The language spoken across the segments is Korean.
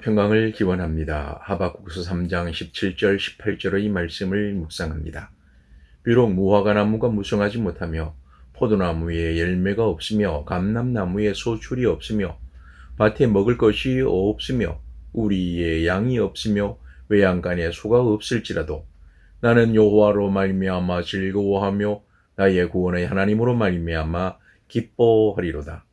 평강을 기원합니다. 하박국서 3장 17절 18절의 말씀을 묵상합니다. 비록 무화과 나무가 무성하지 못하며 포도나무에 열매가 없으며 감람나무에 소출이 없으며 밭에 먹을 것이 없으며 우리의 양이 없으며 외양간에 소가 없을지라도 나는 여호와로 말미암아 즐거워하며 나의 구원의 하나님으로 말미암아 기뻐하리로다.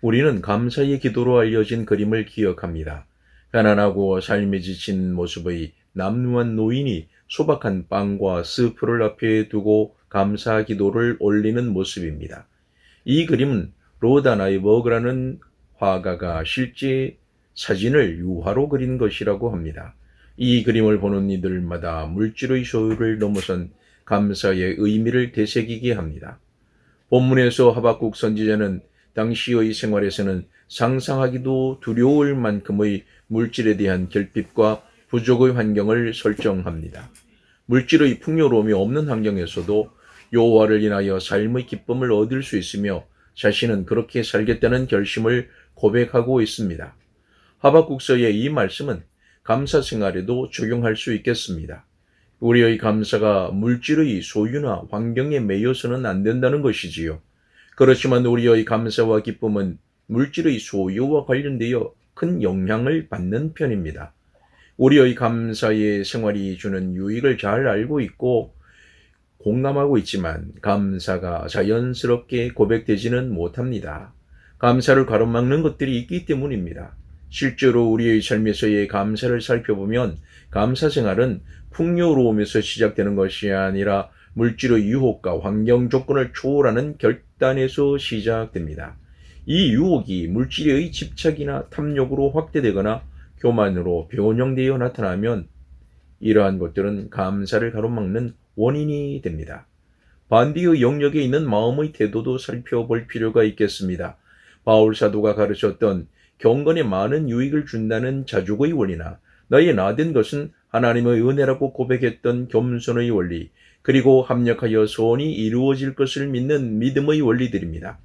우리는 감사의 기도로 알려진 그림을 기억합니다. 가난하고 삶에 지친 모습의 남루한 노인이 소박한 빵과 스프를 앞에 두고 감사 기도를 올리는 모습입니다. 이 그림은 로다나이 버그라는 화가가 실제 사진을 유화로 그린 것이라고 합니다. 이 그림을 보는 이들마다 물질의 소유를 넘어선 감사의 의미를 되새기게 합니다. 본문에서 하박국 선지자는 당시의 생활에서는 상상하기도 두려울 만큼의 물질에 대한 결핍과 부족의 환경을 설정합니다. 물질의 풍요로움이 없는 환경에서도 여호와를 인하여 삶의 기쁨을 얻을 수 있으며 자신은 그렇게 살겠다는 결심을 고백하고 있습니다. 하박국서의 이 말씀은 감사 생활에도 적용할 수 있겠습니다. 우리의 감사가 물질의 소유나 환경에 매여서는 안 된다는 것이지요. 그렇지만 우리의 감사와 기쁨은 물질의 소유와 관련되어 큰 영향을 받는 편입니다. 우리의 감사의 생활이 주는 유익을 잘 알고 있고 공감하고 있지만 감사가 자연스럽게 고백되지는 못합니다. 감사를 가로막는 것들이 있기 때문입니다. 실제로 우리의 삶에서의 감사를 살펴보면 감사 생활은 풍요로움에서 시작되는 것이 아니라 물질의 유혹과 환경 조건을 초월하는 결단에서 시작됩니다. 이 유혹이 물질의 집착이나 탐욕으로 확대되거나 교만으로 변형되어 나타나면 이러한 것들은 감사를 가로막는 원인이 됩니다. 반대의 영역에 있는 마음의 태도도 살펴볼 필요가 있겠습니다. 바울 사도가 가르쳤던 경건에 많은 유익을 준다는 자족의 원리나 너의 나된 것은 하나님의 은혜라고 고백했던 겸손의 원리, 그리고 합력하여 소원이 이루어질 것을 믿는 믿음의 원리들입니다.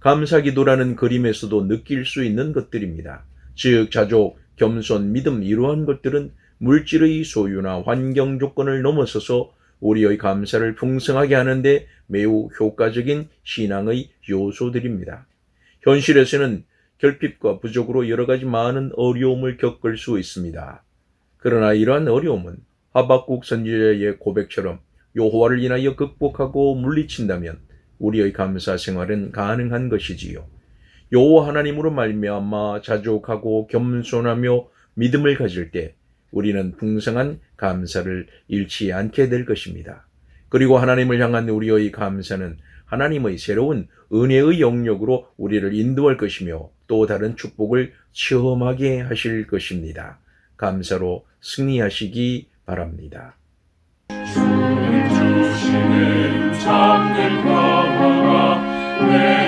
감사 기도라는 그림에서도 느낄 수 있는 것들입니다. 즉, 자족, 겸손, 믿음 이러한 것들은 물질의 소유나 환경 조건을 넘어서서 우리의 감사를 풍성하게 하는데 매우 효과적인 신앙의 요소들입니다. 현실에서는 결핍과 부족으로 여러 가지 많은 어려움을 겪을 수 있습니다. 그러나 이러한 어려움은 하박국 선지자의 고백처럼 여호와를 인하여 극복하고 물리친다면 우리의 감사 생활은 가능한 것이지요. 여호와 하나님으로 말미암아 자족하고 겸손하며 믿음을 가질 때 우리는 풍성한 감사를 잃지 않게 될 것입니다. 그리고 하나님을 향한 우리의 감사는 하나님의 새로운 은혜의 영역으로 우리를 인도할 것이며 또 다른 축복을 체험하게 하실 것입니다. 감사로 승리하시기 바랍니다. 주님 주시는 화가 내 모습